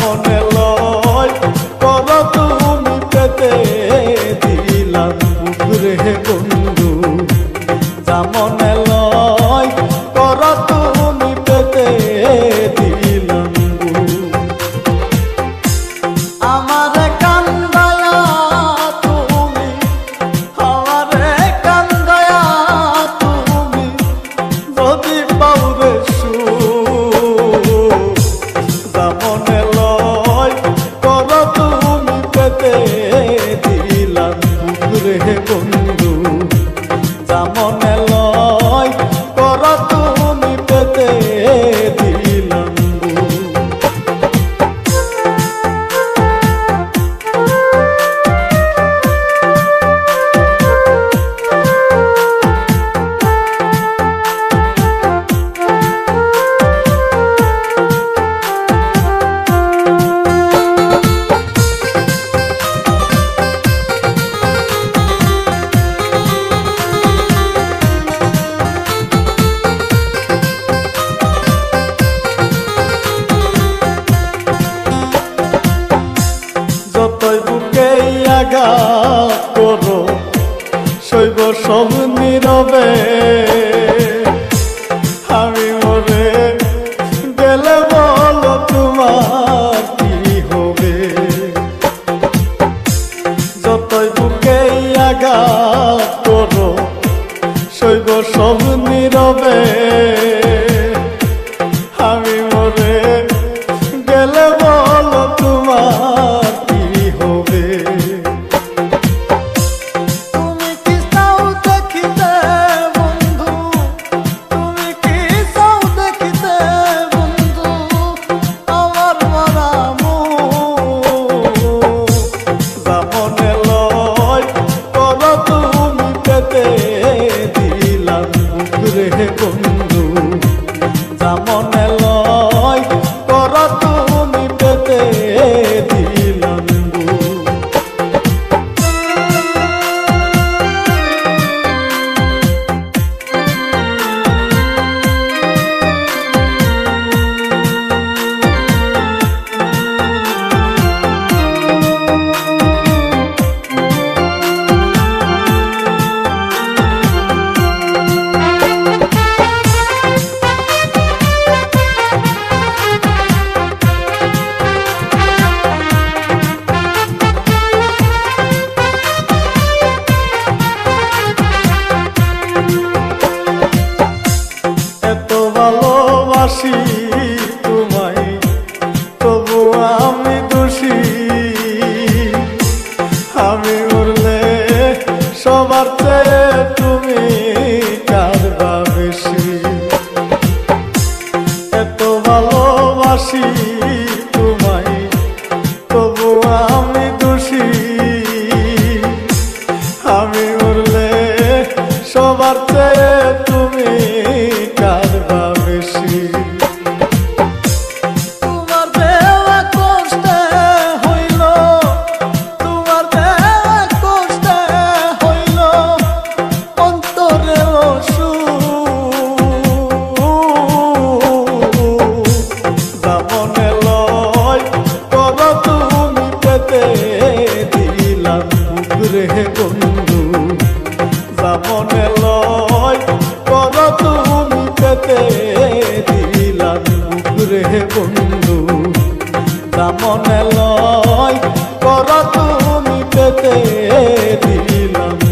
মনে আঘাত করো, শৈব সব নীরবে আমি মরে গেলে বলো তোমার কি হবে? যতই বুকে আঘাত করো, শৈব সব নীরবে বুকুরে বন্ধু ভালোবাসি তোমায়, তবু আমি দোষী। আমি উড়লে সবার চেয়ে তুমি কারবা বেশি। এত ভালোবাসি দোষী। তুমি বুকুরে বন্ধু মনে লয় কর তুমি পেতে দিলাম।